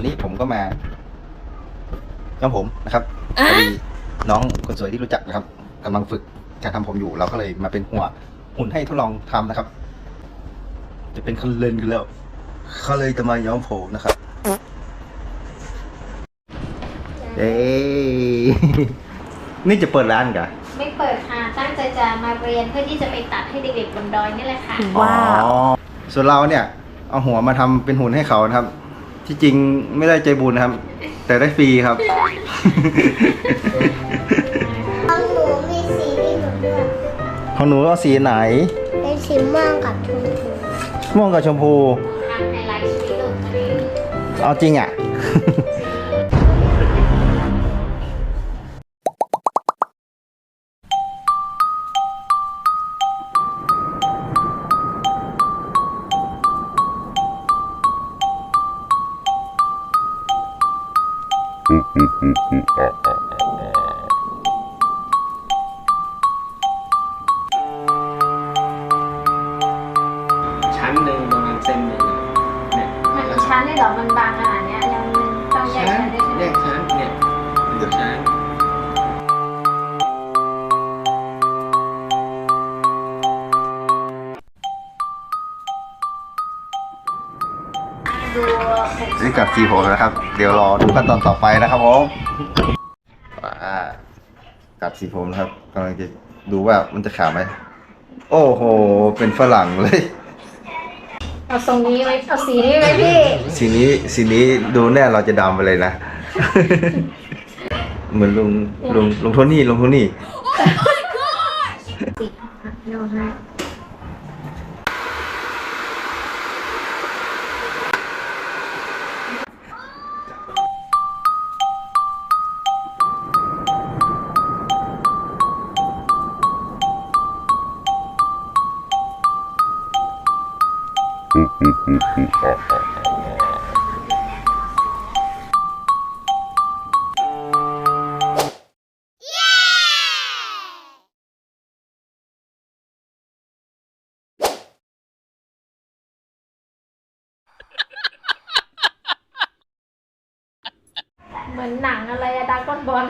นี้ผมก็มาย้อมผมนะครับพอดีน้องคนสวยที่รู้จักนะครับกำลังฝึกการทำผมอยู่ เราก็เลยมาเป็นหัวหุ่นให้ทดลองทำนะครับ จะเป็นคันเลนกันแล้ว เขาเลยจะมาย้อมผมนะครับเอ้ย นี่จะเปิดร้านกะไม่เปิดค่ะ ตั้งใจจะมาเรียนเพื่อที่จะไปตัดให้เด็กๆบนดอยนี่แหละค่ะ ว้าวอ๋อส่วนเราเนี่ย เอาหัวมาทำเป็นหุ่นให้เขานะครับ ที่จริงไม่ได้ใจบุญนะครับ แต่ได้ฟรีครับ ของหนูมีสีที่หนูเลือกของหนูเอาสีไหน เป็นสีม่วงกับชมพูม่วงกับชมพูทำไฮไลท์ชีวิตลูกอันนี้เอาจริงอะ ชั้นหนึ่งประมาณเซนหนึ่งเนี่ยมันมีชั้นได้เหรอ มันบางขนาดเนี้ยยังมันต้องแยกชั้นชั้นด้วย นี่กับสีผมนะครับ เดี๋ยวรอดูขั้นตอนต่อไปนะครับผมว่ากับสีผมนะครับกำลังจะดูว่ามันจะขาวไหม โอ้โห เป็นฝรั่งเลยเอาทรงนี้ไหมเอาสีนี้ไหมพี่ สีนี้สีนี้ดูแน่เราจะดำไปเลยนะ เหมือนลุงลุงลุงโทนี่ลุงโทนี่ เหมือนหนังอะไรอะดากอนบอล